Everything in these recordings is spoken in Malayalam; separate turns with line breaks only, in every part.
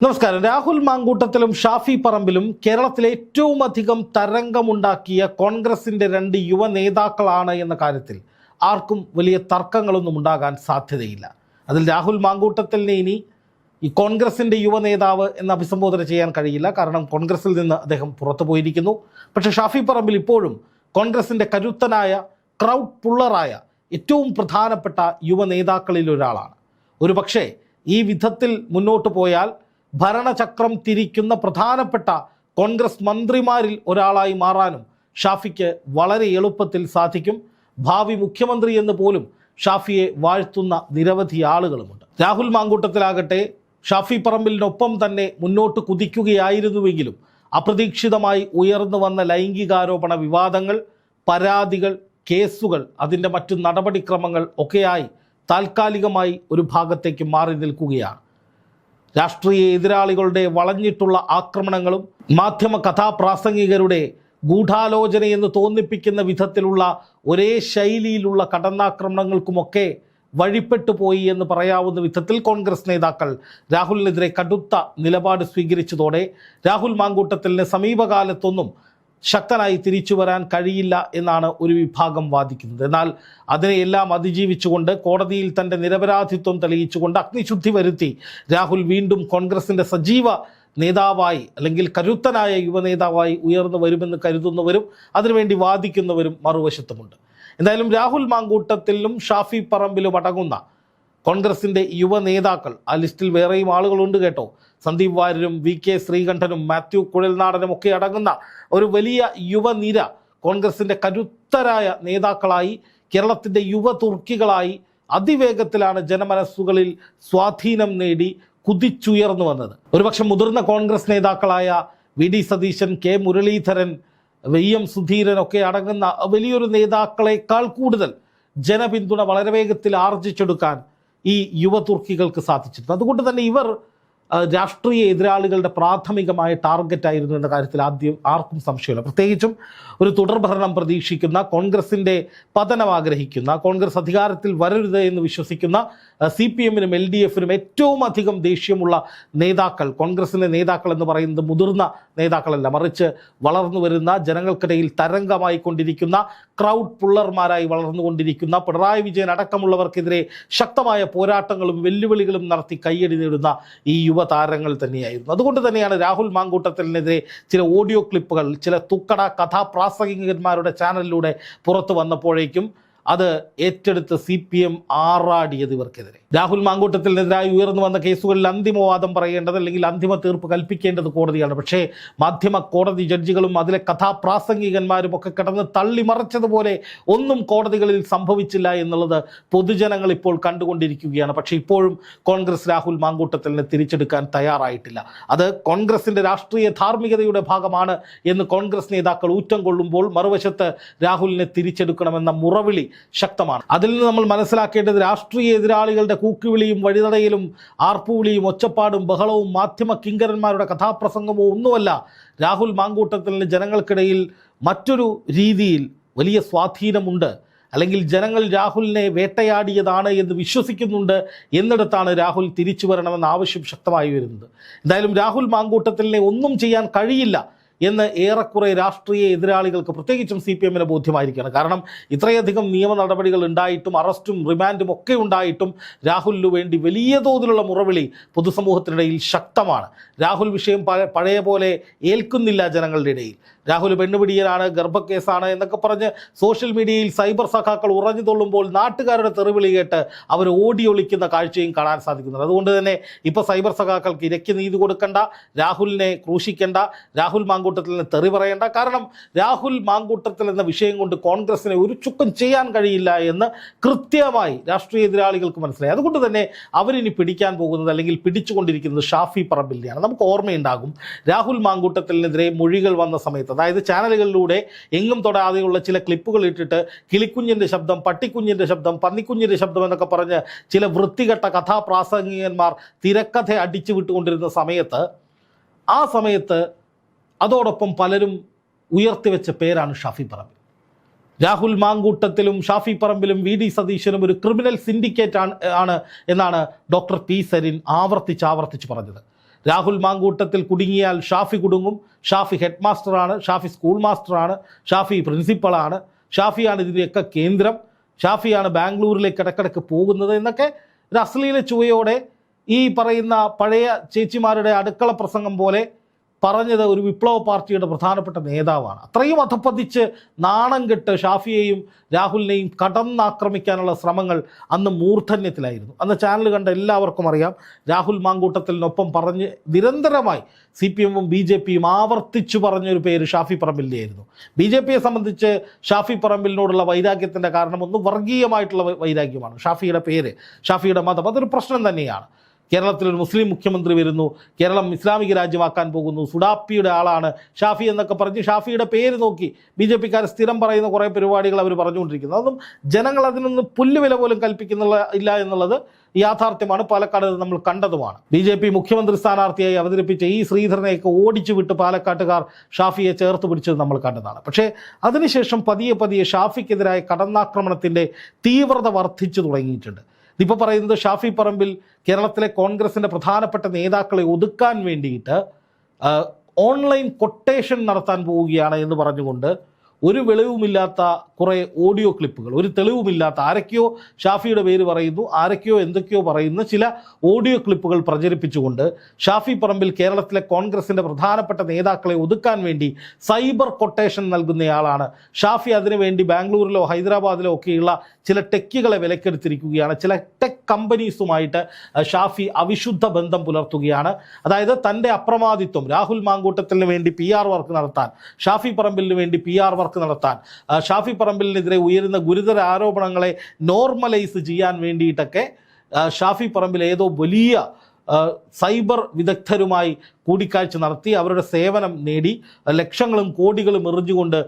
നമസ്കാരം. രാഹുൽ മാങ്കൂട്ടത്തിലും ഷാഫി പറമ്പിലും കേരളത്തിലെ ഏറ്റവും അധികം തരംഗമുണ്ടാക്കിയ കോൺഗ്രസിന്റെ രണ്ട് യുവ നേതാക്കളാണ് എന്ന കാര്യത്തിൽ ആർക്കും വലിയ തർക്കങ്ങളൊന്നും ഉണ്ടാകാൻ സാധ്യതയില്ല. അതിൽ രാഹുൽ മാങ്കൂട്ടത്തിലിനെ ഇനി ഈ കോൺഗ്രസിന്റെ യുവ നേതാവ് എന്ന് അഭിസംബോധന ചെയ്യാൻ കഴിയില്ല. കാരണം കോൺഗ്രസിൽ നിന്ന് അദ്ദേഹം പുറത്തു പോയിരിക്കുന്നു. പക്ഷേ ഷാഫി പറമ്പിൽ ഇപ്പോഴും കോൺഗ്രസിന്റെ കരുത്തനായ ക്രൗഡ് പുള്ളറായ ഏറ്റവും പ്രധാനപ്പെട്ട യുവ നേതാക്കളിൽ ഒരാളാണ്. ഒരു പക്ഷേ ഈ വിധത്തിൽ മുന്നോട്ട് പോയാൽ ഭരണചക്രം തിരിക്കുന്ന പ്രധാനപ്പെട്ട കോൺഗ്രസ് മന്ത്രിമാരിൽ ഒരാളായി മാറാനും ഷാഫിക്ക് വളരെ എളുപ്പത്തിൽ സാധിക്കും. ഭാവി മുഖ്യമന്ത്രി എന്ന് പോലും ഷാഫിയെ വാഴ്ത്തുന്ന നിരവധി ആളുകളുമുണ്ട്. രാഹുൽ മാങ്കൂട്ടത്തിലാകട്ടെ ഷാഫി പറമ്പിലിനൊപ്പം തന്നെ മുന്നോട്ട് കുതിക്കുകയായിരുന്നുവെങ്കിലും അപ്രതീക്ഷിതമായി ഉയർന്നു വന്ന ലൈംഗികാരോപണ വിവാദങ്ങൾ പരാതികൾ കേസുകൾ അതിന്റെ മറ്റു നടപടിക്രമങ്ങൾ ഒക്കെയായി താൽക്കാലികമായി ഒരു ഭാഗത്തേക്ക് മാറി നിൽക്കുകയാണ്. രാഷ്ട്രീയ എതിരാളികളുടെ വളഞ്ഞിട്ടുള്ള ആക്രമണങ്ങളും മാധ്യമ കഥാപ്രാസംഗികരുടെ ഗൂഢാലോചനയെന്ന് തോന്നിപ്പിക്കുന്ന വിധത്തിലുള്ള ഒരേ ശൈലിയിലുള്ള കടന്നാക്രമണങ്ങൾക്കുമൊക്കെ വഴിപ്പെട്ടു പോയി എന്ന് പറയാവുന്ന വിധത്തിൽ കോൺഗ്രസ് നേതാക്കൾ രാഹുലിനെതിരെ കടുത്ത നിലപാട് സ്വീകരിച്ചതോടെ രാഹുൽ മാങ്കൂട്ടത്തിലിന് സമീപകാലത്തൊന്നും ശക്തനായി തിരിച്ചു വരാൻ കഴിയില്ല എന്നാണ് ഒരു വിഭാഗം വാദിക്കുന്നത്. എന്നാൽ അതിനെയെല്ലാം അതിജീവിച്ചുകൊണ്ട് കോടതിയിൽ തന്റെ നിരപരാധിത്വം തെളിയിച്ചുകൊണ്ട് അഗ്നിശുദ്ധി വരുത്തി രാഹുൽ വീണ്ടും കോൺഗ്രസിന്റെ സജീവ നേതാവായി അല്ലെങ്കിൽ കരുത്തനായ യുവനേതാവായി ഉയർന്നു വരുമെന്ന് കരുതുന്നവരും അതിനുവേണ്ടി വാദിക്കുന്നവരും മറുവശത്തുമുണ്ട്. എന്തായാലും രാഹുൽ മാങ്കൂട്ടത്തിലും ഷാഫി പറമ്പിലും അടങ്ങുന്ന കോൺഗ്രസിന്റെ യുവനേതാക്കൾ ആ ലിസ്റ്റിൽ വേറെയും ആളുകളുണ്ട് കേട്ടോ. സന്ദീപ് വാര്യരും വി കെ ശ്രീകണ്ഠനും മാത്യു കുഴൽനാടനും ഒക്കെ അടങ്ങുന്ന ഒരു വലിയ യുവനിര കോൺഗ്രസിന്റെ കരുത്തരായ നേതാക്കളായി കേരളത്തിന്റെ യുവ തുർക്കികളായി അതിവേഗത്തിലാണ് ജനമനസ്സുകളിൽ സ്വാധീനം നേടി കുതിച്ചുയർന്നു വന്നത്. ഒരുപക്ഷെ മുതിർന്ന കോൺഗ്രസ് നേതാക്കളായ V D Satheesan K Muraleedharan V M Sudheeran ഒക്കെ അടങ്ങുന്ന വലിയൊരു നേതാക്കളെക്കാൾ കൂടുതൽ ജനപിന്തുണ വളരെ വേഗത്തിൽ ആർജിച്ചെടുക്കാൻ ഈ യുവതുർക്കികൾക്ക് സാധിച്ചിട്ടുണ്ട്. അതുകൊണ്ട് തന്നെ ഇവർ രാഷ്ട്രീയ എതിരാളികളുടെ പ്രാഥമികമായ ടാർഗറ്റ് ആയിരുന്നു എന്ന കാര്യത്തിൽ ആദ്യം ആർക്കും സംശയമില്ല. പ്രത്യേകിച്ചും ഒരു തുടർഭരണം പ്രതീക്ഷിക്കുന്ന കോൺഗ്രസിന്റെ പതനം ആഗ്രഹിക്കുന്ന കോൺഗ്രസ് അധികാരത്തിൽ വരരുത് എന്ന് വിശ്വസിക്കുന്ന സി പി എമ്മിനും എൽ ഡി എഫിനും ഏറ്റവും അധികം ദേഷ്യമുള്ള നേതാക്കൾ കോൺഗ്രസിന്റെ നേതാക്കൾ എന്ന് പറയുന്നത് മുതിർന്ന നേതാക്കളല്ല മറിച്ച് വളർന്നു വരുന്ന ജനങ്ങൾക്കിടയിൽ തരംഗമായി കൊണ്ടിരിക്കുന്ന ക്രൗഡ് പുള്ളർമാരായി വളർന്നുകൊണ്ടിരിക്കുന്ന പിണറായി വിജയൻ അടക്കമുള്ളവർക്കെതിരെ ശക്തമായ പോരാട്ടങ്ങളും വെല്ലുവിളികളും നടത്തി കയ്യടി നേടുന്ന ഈ യുവതാരങ്ങൾ തന്നെയായിരുന്നു. അതുകൊണ്ട് തന്നെയാണ് രാഹുൽ മാങ്കൂട്ടത്തിനെതിരെ ചില ഓഡിയോ ക്ലിപ്പുകൾ ചില തുക്കട കഥാപ്രാസംഗികന്മാരുടെ ചാനലിലൂടെ പുറത്തു വന്നപ്പോഴേക്കും അത് ഏറ്റെടുത്ത് സി പി എം ആറാടിയത് ഇവർക്കെതിരെ. രാഹുൽ മാങ്കൂട്ടത്തിനെതിരായി ഉയർന്നു വന്ന കേസുകളിൽ അന്തിമവാദം പറയേണ്ടത് അല്ലെങ്കിൽ അന്തിമ തീർപ്പ് കൽപ്പിക്കേണ്ടത് കോടതിയാണ്. പക്ഷേ മാധ്യമ കോടതി ജഡ്ജികളും അതിലെ കഥാപ്രാസംഗികന്മാരും ഒക്കെ കിടന്ന് തള്ളിമറച്ചതുപോലെ ഒന്നും കോടതികളിൽ സംഭവിച്ചില്ല എന്നുള്ളത് പൊതുജനങ്ങൾ ഇപ്പോൾ കണ്ടുകൊണ്ടിരിക്കുകയാണ്. പക്ഷേ ഇപ്പോഴും കോൺഗ്രസ് രാഹുൽ മാങ്കൂട്ടത്തിലിനെ തിരിച്ചെടുക്കാൻ തയ്യാറായിട്ടില്ല. അത് കോൺഗ്രസിന്റെ രാഷ്ട്രീയ ധാർമ്മികതയുടെ ഭാഗമാണ് എന്ന് കോൺഗ്രസ് നേതാക്കൾ ഊറ്റം കൊള്ളുമ്പോൾ മറുവശത്ത് രാഹുലിനെ തിരിച്ചെടുക്കണമെന്ന മുറവിളി ശക്തമാണ്. അതിൽ നിന്ന് നമ്മൾ മനസ്സിലാക്കേണ്ടത് രാഷ്ട്രീയ എതിരാളികളുടെ കൂക്കുവിളിയും വഴിതടയിലും ആർപ്പുവിളിയും ഒച്ചപ്പാടും ബഹളവും മാധ്യമ കിങ്കരന്മാരുടെ കഥാപ്രസംഗമോ ഒന്നുമല്ല. രാഹുൽ മാങ്കൂട്ടത്തിന് ജനങ്ങൾക്കിടയിൽ മറ്റൊരു രീതിയിൽ വലിയ സ്വാധീനമുണ്ട്. അല്ലെങ്കിൽ ജനങ്ങൾ രാഹുലിനെ വേട്ടയാടിയതാണ് എന്ന് വിശ്വസിക്കുന്നുണ്ട് എന്നിടത്താണ് രാഹുൽ തിരിച്ചു വരണമെന്ന ആവശ്യം ശക്തമായി വരുന്നത്. എന്തായാലും രാഹുൽ മാങ്കൂട്ടത്തിലിനെ ഒന്നും ചെയ്യാൻ കഴിയില്ല. എന്ന് ഏറെക്കുറെ രാഷ്ട്രീയ എതിരാളികൾക്ക് പ്രത്യേകിച്ചും സി പി എമ്മിന് ബോധ്യമായിരിക്കുകയാണ്. കാരണം ഇത്രയധികം നിയമ നടപടികൾ ഉണ്ടായിട്ടും അറസ്റ്റും റിമാൻഡും ഒക്കെ ഉണ്ടായിട്ടും രാഹുലിനു വേണ്ടി വലിയ തോതിലുള്ള മുറവിളി പൊതുസമൂഹത്തിനിടയിൽ ശക്തമാണ്. രാഹുൽ വിഷയം പഴ- പഴയ പോലെ ഏൽക്കുന്നില്ല ജനങ്ങളുടെ ഇടയിൽ. രാഹുൽ പെണ്ണുപിടിയനാണ് ഗർഭക്കേസാണ് എന്നൊക്കെ പറഞ്ഞ് സോഷ്യൽ മീഡിയയിൽ സൈബർ സഖാക്കൾ ഉറഞ്ഞു തൊള്ളുമ്പോൾ നാട്ടുകാരുടെ തെറിവിളി കേട്ട് അവർ ഓടിയൊളിക്കുന്ന കാഴ്ചയും കാണാൻ സാധിക്കുന്നുണ്ട്. അതുകൊണ്ട് തന്നെ ഇപ്പോൾ സൈബർ സഖാക്കൾക്ക് ഇരയ്ക്ക് നീതി കൊടുക്കണ്ട രാഹുലിനെ ക്രൂശിക്കേണ്ട രാഹുൽ മാങ്കൂട്ടത്തിൽ തെറി പറയേണ്ട. കാരണം രാഹുൽ മാങ്കൂട്ടത്തിൽ എന്ന വിഷയം കൊണ്ട് കോൺഗ്രസിനെ ഒരു ചുക്കം ചെയ്യാൻ കഴിയില്ല എന്ന് കൃത്യമായി രാഷ്ട്രീയ എതിരാളികൾക്ക് മനസ്സിലായി. അതുകൊണ്ട് തന്നെ അവരിനി പിടിക്കാൻ പോകുന്നത് അല്ലെങ്കിൽ പിടിച്ചുകൊണ്ടിരിക്കുന്നത് ഷാഫി പറമ്പിലിനെയാണ്. നമുക്ക് ഓർമ്മയുണ്ടാകും രാഹുൽ മാങ്കൂട്ടത്തിനെതിരെ മൊഴികൾ വന്ന സമയത്ത്. അതായത് ചാനലുകളിലൂടെ എങ്ങും തൊടാതെയുള്ള ചില ക്ലിപ്പുകൾ ഇട്ടിട്ട് കിളിക്കുഞ്ഞിന്റെ ശബ്ദം പട്ടിക്കുഞ്ഞിന്റെ ശബ്ദം പന്നിക്കുഞ്ഞിന്റെ ശബ്ദം എന്നൊക്കെ പറഞ്ഞ് ചില വൃത്തികെട്ട കഥാപ്രാസംഗികന്മാർ തിരക്കഥ അടിച്ചു വിട്ടുകൊണ്ടിരുന്ന സമയത്ത് ആ സമയത്ത് അതോടൊപ്പം പലരും ഉയർത്തിവെച്ച പേരാണ് ഷാഫി പറമ്പിൽ. രാഹുൽ മാങ്കൂട്ടത്തിലും ഷാഫി പറമ്പിലും വി ഡി സതീശനും ഒരു ക്രിമിനൽ സിൻഡിക്കേറ്റ് ആണ് ആണ് എന്നാണ് ഡോക്ടർ പി സരിൻ ആവർത്തിച്ച് ആവർത്തിച്ച് പറഞ്ഞത്. രാഹുൽ മാങ്കൂട്ടത്തിൽ കുടുങ്ങിയാൽ ഷാഫി കുടുങ്ങും. ഷാഫി ഹെഡ് മാസ്റ്ററാണ് ഷാഫി സ്കൂൾ മാസ്റ്ററാണ് ഷാഫി പ്രിൻസിപ്പളാണ് ഷാഫിയാണ് ഇതിന്റെയൊക്കെ കേന്ദ്രം. ഷാഫിയാണ് ബാംഗ്ലൂരിലേക്ക് ഇടക്കിടക്ക് പോകുന്നത് എന്നൊക്കെ ഒരു അശ്ലീല ചുവയോടെ ഈ പറയുന്ന പഴയ ചേച്ചിമാരുടെ അടുക്കള പ്രസംഗം പോലെ പറഞ്ഞത് ഒരു വിപ്ലവ പാർട്ടിയുടെ പ്രധാനപ്പെട്ട നേതാവാണ്. അത്രയും അധപ്പതിച്ച് നാണം കെട്ട് ഷാഫിയെയും രാഹുലിനെയും കടന്നാക്രമിക്കാനുള്ള ശ്രമങ്ങൾ അന്ന് മൂർധന്യത്തിലായിരുന്നു. അന്ന് ചാനൽ കണ്ട എല്ലാവർക്കും അറിയാം രാഹുൽ മാങ്കൂട്ടത്തിനൊപ്പം പറഞ്ഞ് നിരന്തരമായി സി പി എമ്മും ബി ജെ പിയും ആവർത്തിച്ചു പറഞ്ഞൊരു പേര് ഷാഫി പറമ്പിലിനെയായിരുന്നു. ബി ജെ പിയെ സംബന്ധിച്ച് ഷാഫി പറമ്പിലിനോടുള്ള വൈരാഗ്യത്തിന്റെ കാരണം ഒന്ന് വർഗീയമായിട്ടുള്ള വൈരാഗ്യമാണ്. ഷാഫിയുടെ പേര് ഷാഫിയുടെ മതം അതൊരു പ്രശ്നം തന്നെയാണ്. കേരളത്തിൽ ഒരു മുസ്ലിം മുഖ്യമന്ത്രി വരുന്നു. കേരളം ഇസ്ലാമിക രാജ്യമാക്കാൻ പോകുന്നു. സുഡാപ്പിയുടെ ആളാണ് ഷാഫി എന്നൊക്കെ പറഞ്ഞ് ഷാഫിയുടെ പേര് നോക്കി ബി ജെ പിക്കാർ സ്ഥിരം പറയുന്ന കുറേ പരിപാടികൾ അവർ പറഞ്ഞുകൊണ്ടിരിക്കുന്നു. അതും ജനങ്ങൾ അതിനൊന്നും പുല്ലുവില പോലും കൽപ്പിക്കുന്നില്ല ഇല്ല എന്നുള്ളത് യാഥാർത്ഥ്യമാണ്. പാലക്കാട് നമ്മൾ കണ്ടതുമാണ്. ബി ജെ പി മുഖ്യമന്ത്രി സ്ഥാനാർത്ഥിയായി അവതരിപ്പിച്ച ഈ ശ്രീധരനെയൊക്കെ ഓടിച്ചു വിട്ട് പാലക്കാട്ടുകാർ ഷാഫിയെ ചേർത്ത് പിടിച്ചത് നമ്മൾ കണ്ടതാണ്. പക്ഷേ അതിനുശേഷം പതിയെ പതിയെ ഷാഫിക്കെതിരായ കടന്നാക്രമണത്തിന്റെ തീവ്രത വർദ്ധിച്ചു തുടങ്ങിയിട്ടുണ്ട്. ഇപ്പോൾ പറയുന്നത് ഷാഫി പറമ്പിൽ കേരളത്തിലെ കോൺഗ്രസിന്റെ പ്രധാനപ്പെട്ട നേതാക്കളെ ഒതുക്കാൻ വേണ്ടിയിട്ട് ഓൺലൈൻ കൊട്ടേഷൻ നടത്താൻ പോവുകയാണ് എന്ന് പറഞ്ഞുകൊണ്ട് ഒരു വെളിവുമില്ലാത്ത കുറേ ഓഡിയോ ക്ലിപ്പുകൾ ഒരു തെളിവുമില്ലാത്ത ആരൊക്കെയോ ഷാഫിയുടെ പേര് പറയുന്നു ആരൊക്കെയോ എന്തൊക്കെയോ പറയുന്ന ചില ഓഡിയോ ക്ലിപ്പുകൾ പ്രചരിപ്പിച്ചുകൊണ്ട് ഷാഫി പറമ്പിൽ കേരളത്തിലെ കോൺഗ്രസിന്റെ പ്രധാനപ്പെട്ട നേതാക്കളെ ഒതുക്കാൻ വേണ്ടി സൈബർ കൊട്ടേഷൻ നൽകുന്നയാളാണ്. ഷാഫി അതിനുവേണ്ടി ബാംഗ്ലൂരിലോ ഹൈദരാബാദിലോ ഒക്കെയുള്ള ചില ടെക്കുകളെ വിലക്കെടുത്തിരിക്കുകയാണ്. ചില ടെക് കമ്പനീസുമായിട്ട് ഷാഫി അവിശുദ്ധ ബന്ധം പുലർത്തുകയാണ്. അതായത് തന്റെ അപ്രമാദിത്വം രാഹുൽ മാങ്കൂട്ടത്തിന് വേണ്ടി പി ആർ വർക്ക് നടത്താൻ ഷാഫി പറമ്പിലിന് വേണ്ടി പി ആർ വർക്ക് നടത്താൻ ഷാഫി പറമ്പിലിനെതിരെ ഉയരുന്ന ഗുരുതര ആരോപണങ്ങളെ നോർമലൈസ് ചെയ്യാൻ വേണ്ടിയിട്ടൊക്കെ ഷാഫി പറമ്പിൽ ഏതോ വലിയ സൈബർ വിദഗ്ധരുമായി കൂടിക്കാഴ്ച നടത്തി. അവരുടെ സേവനം നേടി. ലക്ഷങ്ങളും കോടികളും എറിഞ്ഞുകൊണ്ട്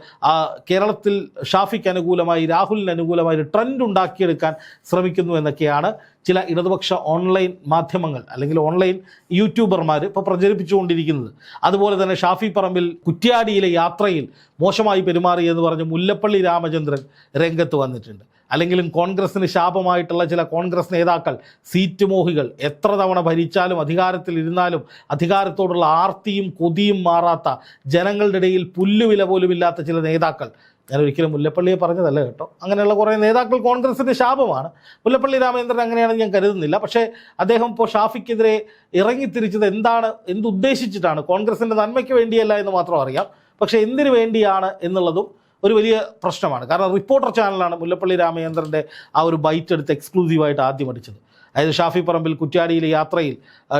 കേരളത്തിൽ ഷാഫിക്ക് അനുകൂലമായി രാഹുലിന് അനുകൂലമായി ഒരു ട്രെൻഡ് ഉണ്ടാക്കിയെടുക്കാൻ ശ്രമിക്കുന്നു എന്നൊക്കെയാണ് ചില ഇടതുപക്ഷ ഓൺലൈൻ മാധ്യമങ്ങൾ അല്ലെങ്കിൽ ഓൺലൈൻ യൂട്യൂബർമാർ ഇപ്പോൾ പ്രചരിപ്പിച്ചുകൊണ്ടിരിക്കുന്നത്. അതുപോലെ തന്നെ ഷാഫി പറമ്പിൽ കുറ്റ്യാടിയിലെ യാത്രയിൽ മോശമായി പെരുമാറിയെന്ന് പറഞ്ഞ് മുല്ലപ്പള്ളി രാമചന്ദ്രൻ രംഗത്ത് വന്നിട്ടുണ്ട്. അല്ലെങ്കിലും കോൺഗ്രസിന് ശാപമായിട്ടുള്ള ചില കോൺഗ്രസ് നേതാക്കൾ സീറ്റ് മോഹികൾ എത്ര തവണ ഭരിച്ചാലും അധികാരത്തിൽ ഇരുന്നാലും അധികാരത്തോടുള്ള ആർത്തിയും കൊതിയും മാറാത്ത ജനങ്ങളുടെ ഇടയിൽ പുല്ലുവില പോലും ഇല്ലാത്ത ചില നേതാക്കൾ. ഞാൻ ഒരിക്കലും മുല്ലപ്പള്ളിയെ പറഞ്ഞതല്ല കേട്ടോ. അങ്ങനെയുള്ള കുറേ നേതാക്കൾ കോൺഗ്രസിന്റെ ശാപമാണ്. മുല്ലപ്പള്ളി രാമചന്ദ്രൻ അങ്ങനെയാണെന്ന് ഞാൻ കരുതുന്നില്ല. പക്ഷേ അദ്ദേഹം ഇപ്പോൾ ഷാഫിക്കെതിരെ ഇറങ്ങിത്തിരിച്ചത് എന്താണ് എന്തുദ്ദേശിച്ചിട്ടാണ്? കോൺഗ്രസിന്റെ നന്മയ്ക്ക് വേണ്ടിയല്ല എന്ന് മാത്രം അറിയാം. പക്ഷേ എന്തിനു വേണ്ടിയാണ് എന്നുള്ളതും ഒരു വലിയ പ്രശ്നമാണ്. കാരണം റിപ്പോർട്ടർ ചാനലാണ് മുല്ലപ്പള്ളി രാമചന്ദ്രന്റെ ആ ഒരു ബൈറ്റ് എടുത്ത് എക്സ്ക്ലൂസീവായിട്ട് ആദ്യം അടിച്ചത്. അതായത് ഷാഫി പറമ്പിൽ കുറ്റ്യാടിയിലെ യാത്രയിൽ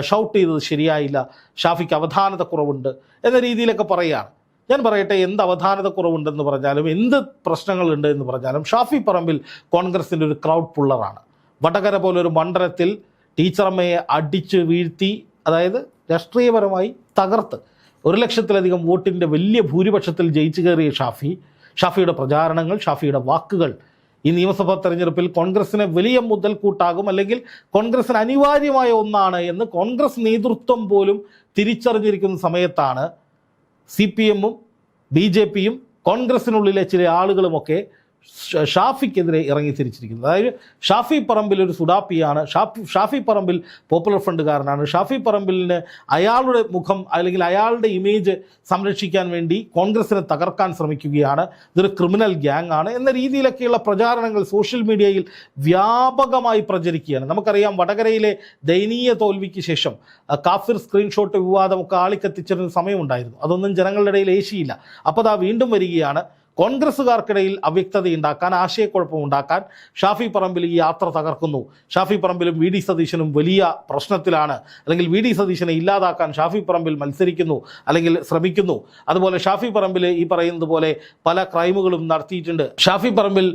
ഷൗട്ട് ചെയ്തത് ശരിയായില്ല. ഷാഫിക്ക് അവധാനത കുറവുണ്ട് എന്ന രീതിയിലൊക്കെ പറയുകയാണ്. ഞാൻ പറയട്ടെ എന്ത് അവധാനത കുറവുണ്ടെന്ന് പറഞ്ഞാലും എന്ത് പ്രശ്നങ്ങളുണ്ട് എന്ന് പറഞ്ഞാലും ഷാഫി പറമ്പിൽ കോൺഗ്രസിന്റെ ഒരു ക്രൗഡ് പുള്ളറാണ് വടകര പോലൊരു മണ്ഡലത്തിൽ ടീച്ചറമ്മയെ അടിച്ച് വീഴ്ത്തി അതായത് രാഷ്ട്രീയപരമായി തകർത്ത് ഒരു ലക്ഷത്തിലധികം വോട്ടിന്റെ വലിയ ഭൂരിപക്ഷത്തിൽ ജയിച്ചു കയറിയ ഷാഫി ഷാഫിയുടെ പ്രചാരണങ്ങൾ ഷാഫിയുടെ വാക്കുകൾ ഈ നിയമസഭാ തെരഞ്ഞെടുപ്പിൽ കോൺഗ്രസിന് വലിയ മുതൽക്കൂട്ടാകും അല്ലെങ്കിൽ കോൺഗ്രസിന് അനിവാര്യമായ ഒന്നാണ് എന്ന് കോൺഗ്രസ് നേതൃത്വം പോലും തിരിച്ചറിഞ്ഞിരിക്കുന്ന സമയത്താണ് സി പി എമ്മും ബി ജെ പിയും കോൺഗ്രസിനുള്ളിലെ ചില ആളുകളുമൊക്കെ ഷാഫിക്കെതിരെ ഇറങ്ങി തിരിച്ചിരിക്കുന്നത്. അതായത് ഷാഫി പറമ്പിൽ ഒരു സുഡാപ്പിയാണ്. ഷാഫി ഷാഫി പറമ്പിൽ പോപ്പുലർ ഫ്രണ്ടുകാരനാണ്. ഷാഫി പറമ്പിലിന് അയാളുടെ മുഖം അല്ലെങ്കിൽ അയാളുടെ ഇമേജ് സംരക്ഷിക്കാൻ വേണ്ടി കോൺഗ്രസിനെ തകർക്കാൻ ശ്രമിക്കുകയാണ്. ഇതൊരു ക്രിമിനൽ ഗ്യാങ് ആണ്. എന്ന രീതിയിലൊക്കെയുള്ള പ്രചാരണങ്ങൾ സോഷ്യൽ മീഡിയയിൽ വ്യാപകമായി പ്രചരിക്കുകയാണ്. നമുക്കറിയാം വടകരയിലെ ദയനീയ തോൽവിക്ക് ശേഷം കാഫിർ സ്ക്രീൻഷോട്ട് വിവാദമൊക്കെ ആളിക്കത്തിച്ചിരുന്ന സമയമുണ്ടായിരുന്നു. അതൊന്നും ജനങ്ങളുടെ ഇടയിൽ ഏശിയില്ല. അപ്പോൾ അതാ വീണ്ടും വരികയാണ്. കോൺഗ്രസ്സുകാർക്കിടയിൽ അവ്യക്തതയുണ്ടാക്കാൻ ആശയക്കുഴപ്പമുണ്ടാക്കാൻ ഷാഫി പറമ്പിൽ ഈ യാത്ര തകർക്കുന്നു. ഷാഫി പറമ്പിലും വി ഡി സതീശനും വലിയ പ്രശ്നത്തിലാണ്. അല്ലെങ്കിൽ വി ഡി സതീശനെ ഇല്ലാതാക്കാൻ ഷാഫി പറമ്പിൽ മത്സരിക്കുന്നു അല്ലെങ്കിൽ ശ്രമിക്കുന്നു. അതുപോലെ ഷാഫി പറമ്പിൽ ഈ പറയുന്നത് പോലെ പല ക്രൈമുകളും നടത്തിയിട്ടുണ്ട്. ഷാഫി പറമ്പിൽ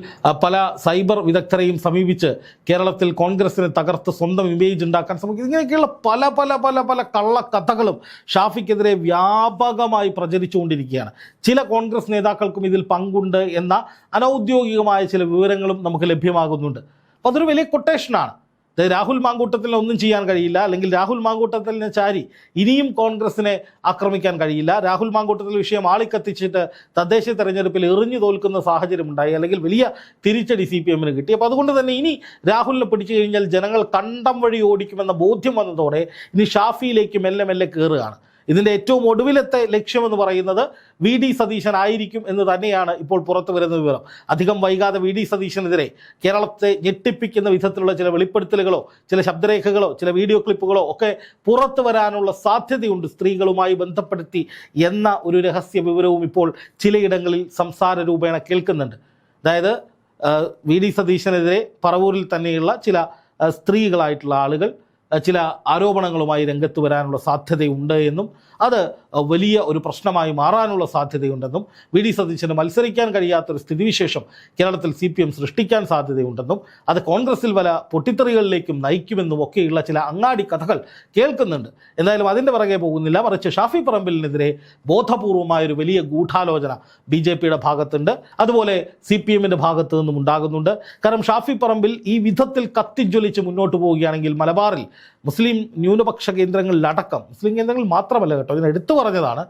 പല സൈബർ വിദഗ്ധരെയും സമീപിച്ച് കേരളത്തിൽ കോൺഗ്രസിനെ തകർത്ത് സ്വന്തം ഇമേജ് ഉണ്ടാക്കാൻ ശ്രമിക്കുന്നു. ഇങ്ങനെയൊക്കെയുള്ള പല പല പല പല കള്ളക്കഥകളും ഷാഫിക്കെതിരെ വ്യാപകമായി പ്രചരിച്ചുകൊണ്ടിരിക്കുകയാണ്. ചില കോൺഗ്രസ് നേതാക്കൾക്കും ഇതിൽ പങ്കുണ്ട് എന്ന അനൗദ്യോഗികമായ ചില വിവരങ്ങളും നമുക്ക് ലഭ്യമാകുന്നുണ്ട്. അപ്പോൾ അതൊരു വലിയ കൊട്ടേഷനാണ് രാഹുൽ മാങ്കൂട്ടത്തിന് ഒന്നും ചെയ്യാൻ കഴിയില്ല അല്ലെങ്കിൽ രാഹുൽ മാങ്കൂട്ടത്തിനെ ചാരി ഇനിയും കോൺഗ്രസിനെ ആക്രമിക്കാൻ കഴിയില്ല. രാഹുൽ മാങ്കൂട്ടത്തിൽ വിഷയം ആളിക്കത്തിച്ചിട്ട് തദ്ദേശ തെരഞ്ഞെടുപ്പിൽ എറിഞ്ഞു തോൽക്കുന്ന സാഹചര്യം ഉണ്ടായി അല്ലെങ്കിൽ വലിയ തിരിച്ചടി സി പി എമ്മിന് കിട്ടി. അപ്പോൾ അതുകൊണ്ട് തന്നെ ഇനി രാഹുലിനെ പിടിച്ചു കഴിഞ്ഞാൽ ജനങ്ങൾ കണ്ടം വഴി ഓടിക്കുമെന്ന ബോധ്യം വന്നതോടെ ഇനി ഷാഫിയിലേക്ക് മെല്ലെ മെല്ലെ കയറുകയാണ് ഇതിന്റെ ഏറ്റവും ഒടുവിലത്തെ ലക്ഷ്യമെന്ന് പറയുന്നത് വി ഡി സതീശൻ ആയിരിക്കും എന്ന് തന്നെയാണ് ഇപ്പോൾ പുറത്തു വരുന്ന വിവരം. അധികം വൈകാതെ വി ഡി സതീശനെതിരെ കേരളത്തെ ഞെട്ടിപ്പിക്കുന്ന വിധത്തിലുള്ള ചില വെളിപ്പെടുത്തലുകളോ ചില ശബ്ദരേഖകളോ ചില വീഡിയോ ക്ലിപ്പുകളോ ഒക്കെ പുറത്തു വരാനുള്ള സാധ്യതയുണ്ട് സ്ത്രീകളുമായി ബന്ധപ്പെടുത്തി എന്ന ഒരു രഹസ്യ വിവരവും ഇപ്പോൾ ചിലയിടങ്ങളിൽ സംസാര രൂപേണ കേൾക്കുന്നുണ്ട്. അതായത് വി ഡി സതീശനെതിരെ പറവൂരിൽ തന്നെയുള്ള ചില സ്ത്രീകളായിട്ടുള്ള ആളുകൾ ചില ആരോപണങ്ങളുമായി രംഗത്ത് വരാനുള്ള സാധ്യതയുണ്ട് എന്നും അത് വലിയ ഒരു പ്രശ്നമായി മാറാനുള്ള സാധ്യതയുണ്ടെന്നും വി ഡി സതീശന് മത്സരിക്കാൻ കഴിയാത്തൊരു സ്ഥിതിവിശേഷം കേരളത്തിൽ സി പി എം സൃഷ്ടിക്കാൻ സാധ്യതയുണ്ടെന്നും അത് കോൺഗ്രസിൽ വല പൊട്ടിത്തെറികളിലേക്കും നയിക്കുമെന്നും ഒക്കെയുള്ള ചില അങ്ങാടി കഥകൾ കേൾക്കുന്നുണ്ട്. എന്തായാലും അതിന്റെ പുറകെ പോകുന്നില്ല. മറിച്ച് ഷാഫി പറമ്പിലിനെതിരെ ബോധപൂർവമായ ഒരു വലിയ ഗൂഢാലോചന ബി ജെ പിയുടെ ഭാഗത്തുണ്ട്. അതുപോലെ സി പി എമ്മിന്റെ ഭാഗത്തു നിന്നും ഉണ്ടാകുന്നുണ്ട്. കാരണം ഷാഫി പറമ്പിൽ ഈ വിധത്തിൽ കത്തിജ്വലിച്ച് മുന്നോട്ട് പോവുകയാണെങ്കിൽ മലബാറിൽ മുസ്ലിം ന്യൂനപക്ഷ കേന്ദ്രങ്ങളിലടക്കം മുസ്ലിം കേന്ദ്രങ്ങളിൽ മാത്രമല്ല കേട്ടോ ഇതിന് എടുത്തു പറഞ്ഞതാണ്.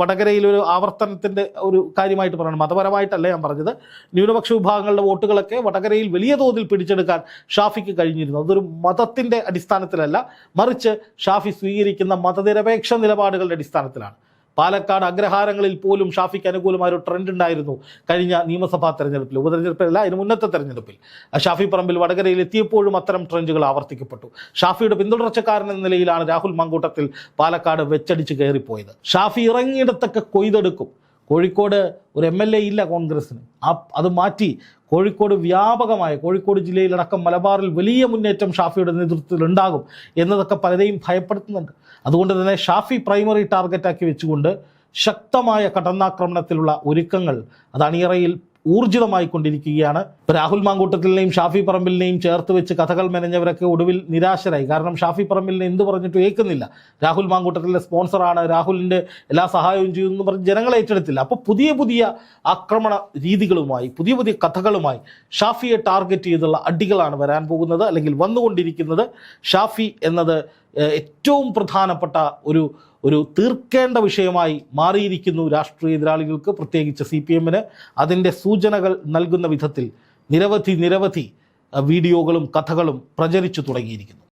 വടകരയിൽ ഒരു ആവർത്തനത്തിന്റെ ഒരു കാര്യമായിട്ട് പറയണം. മതപരമായിട്ടല്ല ഞാൻ പറഞ്ഞത്. ന്യൂനപക്ഷ വിഭാഗങ്ങളുടെ വോട്ടുകളൊക്കെ വടകരയിൽ വലിയ തോതിൽ പിടിച്ചെടുക്കാൻ ഷാഫിക്ക് കഴിഞ്ഞിരുന്നു. അതൊരു മതത്തിന്റെ അടിസ്ഥാനത്തിലല്ല മറിച്ച് ഷാഫി സ്വീകരിക്കുന്ന മതനിരപേക്ഷ നിലപാടുകളുടെ അടിസ്ഥാനത്തിലാണ്. പാലക്കാട് അഗ്രഹാരങ്ങളിൽ പോലും ഷാഫിക്ക് അനുകൂലമായ ഒരു ട്രെൻഡ് ഉണ്ടായിരുന്നു കഴിഞ്ഞ നിയമസഭാ തെരഞ്ഞെടുപ്പിൽ. ഉപതെരഞ്ഞെടുപ്പിലല്ല അതിന് മുന്നത്തെ തെരഞ്ഞെടുപ്പിൽ. ഷാഫി പറമ്പിൽ വടകരയിൽ എത്തിയപ്പോഴും അത്തരം ട്രെൻഡുകൾ ആവർത്തിക്കപ്പെട്ടു. ഷാഫിയുടെ പിന്തുടർച്ചക്കാരൻ എന്ന നിലയിലാണ് രാഹുൽ മങ്കൂട്ടത്തിൽ പാലക്കാട് വെച്ചടിച്ച് കയറിപ്പോയത്. ഷാഫി ഇറങ്ങിയിടത്തൊക്കെ കൊയ്തെടുക്കും. കോഴിക്കോട് ഒരു എം എൽ എ ഇല്ല കോൺഗ്രസ്സിന്. ആ അത് മാറ്റി കോഴിക്കോട് വ്യാപകമായ കോഴിക്കോട് ജില്ലയിലടക്കം മലബാറിൽ വലിയ മുന്നേറ്റം ഷാഫിയുടെ നേതൃത്വത്തിൽ ഉണ്ടാകും എന്നതൊക്കെ പലരെയും ഭയപ്പെടുത്തുന്നുണ്ട്. അതുകൊണ്ട് തന്നെ ഷാഫി പ്രൈമറി ടാർഗറ്റാക്കി വെച്ചുകൊണ്ട് ശക്തമായ കടന്നാക്രമണത്തിലുള്ള ഒരുക്കങ്ങൾ അത് അണിയറയിൽ ഊർജിതമായി കൊണ്ടിരിക്കുകയാണ് രാഹുൽ മാങ്കൂട്ടത്തിലിനെയും ഷാഫി പറമ്പിലിനെയും ചേർത്ത് വെച്ച് കഥകൾ മെനഞ്ഞവരൊക്കെ ഒടുവിൽ നിരാശരായി. കാരണം ഷാഫി പറമ്പിലിനെ എന്ത് പറഞ്ഞിട്ടും ഏൽക്കുന്നില്ല. രാഹുൽ മാങ്കൂട്ടത്തിലെ സ്പോൺസറാണ്. രാഹുലിന്റെ എല്ലാ സഹായവും ചെയ്യുമെന്ന് പറഞ്ഞ് ജനങ്ങളെ ഏറ്റെടുത്തില്ല. അപ്പോൾ പുതിയ പുതിയ ആക്രമണ രീതികളുമായി പുതിയ പുതിയ കഥകളുമായി ഷാഫിയെ ടാർഗറ്റ് ചെയ്തുള്ള അടികളാണ് വരാൻ പോകുന്നത്. അല്ലെങ്കിൽ വന്നുകൊണ്ടിരിക്കുന്നത് ഷാഫി എന്നത് ഏറ്റവും പ്രധാനപ്പെട്ട ഒരു ഒരു തീർക്കേണ്ട വിഷയമായി മാറിയിരിക്കുന്നു രാഷ്ട്രീയ എതിരാളികൾക്ക് പ്രത്യേകിച്ച് സി പി എമ്മിന് അതിന്റെ സൂചനകൾ നൽകുന്ന വിധത്തിൽ നിരവധി നിരവധി വീഡിയോകളും കഥകളും പ്രചരിച്ചു തുടങ്ങിയിരിക്കുന്നു.